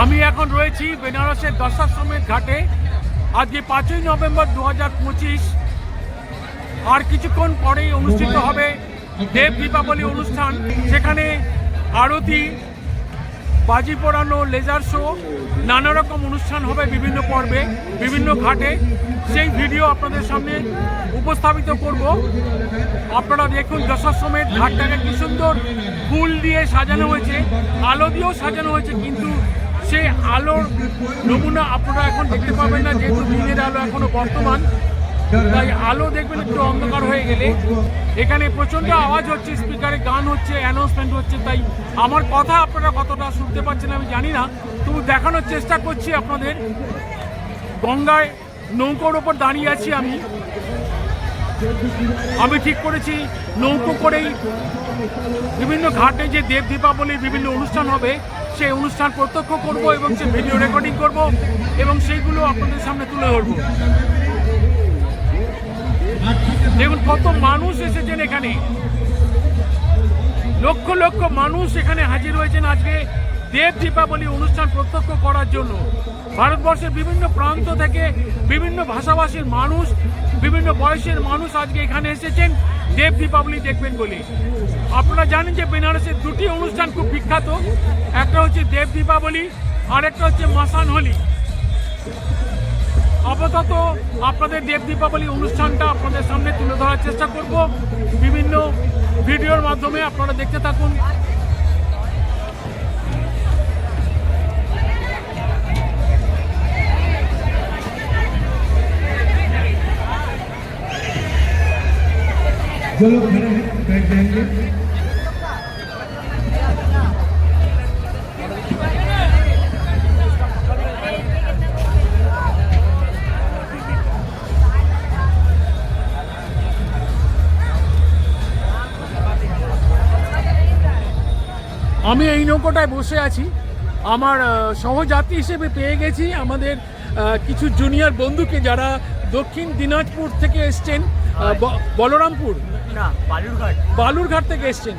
আমি এখন রয়েছি বেনারসের দশাশ্রমের ঘাটে। আজকে পাঁচই নভেম্বর দু হাজার পঁচিশ। আর কিছুক্ষণ পরেই অনুষ্ঠিত হবে দেব দীপাবলি অনুষ্ঠান। সেখানে আরতি, বাজি পোড়ানো, লেজার শো, নানা রকম অনুষ্ঠান হবে বিভিন্ন পর্বে, বিভিন্ন ঘাটে। সেই ভিডিও আপনাদের সামনে উপস্থাপিত করব। আপনারা দেখুন দশাশ্রমের ঘাটটাকে কি সুন্দর ফুল দিয়ে সাজানো হয়েছে। আলো দিয়েও সাজানো হয়েছে, কিন্তু সেই আলোর নমুনা আপনারা এখন দেখতে পাবেন না, যেহেতু দিনের আলো এখনও বর্তমান। তাই আলো দেখবেন একটু অন্ধকার হয়ে গেলে। এখানে প্রচণ্ড আওয়াজ হচ্ছে, স্পিকারে গান হচ্ছে অ্যানাউন্সমেন্ট হচ্ছে। তাই আমার কথা আপনারা কতটা শুনতে পাচ্ছেন আমি জানি না। তবু দেখানোর চেষ্টা করছি আপনাদের। গঙ্গায় নৌকোর ওপর দাঁড়িয়ে আছি আমি। আমি ঠিক করেছি, নৌকো করেই বিভিন্ন ঘাটে যে দেব দীপাবলির বিভিন্ন অনুষ্ঠান হবে সেই অনুষ্ঠান প্রত্যক্ষ করব এবং সে ভিডিও রেকর্ডিং করব এবং সেইগুলো আপনাদের সামনে তুলে ধরবো। দেখুন, কত মানুষ এসেছেন এখানে। লক্ষ লক্ষ মানুষ এখানে হাজির হয়েছেন আজকে দেব দীপাবলি অনুষ্ঠান প্রত্যক্ষ করার জন্য। ভারতবর্ষের বিভিন্ন প্রান্ত থেকে বিভিন্ন ভাষাভাষীর মানুষ বিভিন্ন বয়সের মানুষ আজকে এখানে এসেছেন। দেব দীপাবলি দেখবেন বলে। আপনারা জানেন যে বেনারসের দুটি অনুষ্ঠান খুব বিখ্যাত। একটা হচ্ছে দেব দীপাবলি আর একটা হচ্ছে মাসান হোলি। আপাতত আপনাদের দেব দীপাবলি অনুষ্ঠানটা আপনাদের সামনে তুলে ধরার চেষ্টা করব। বিভিন্ন ভিডিওর মাধ্যমে আপনারা দেখতে থাকুন। जो लोग खड़े हैं बैठ जाएंगे আমি এই নৌকোটায় বসে আছি আমার আহ, সহযাত্রী হিসেবে পেয়ে গেছি আমাদের আহ, কিছু জুনিয়র বন্ধুকে যারা দক্ষিণ দিনাজপুর থেকে এসছেন আহ, ব- বলরামপুর না বালুরঘাট। বালুরঘাট থেকে এসছেন।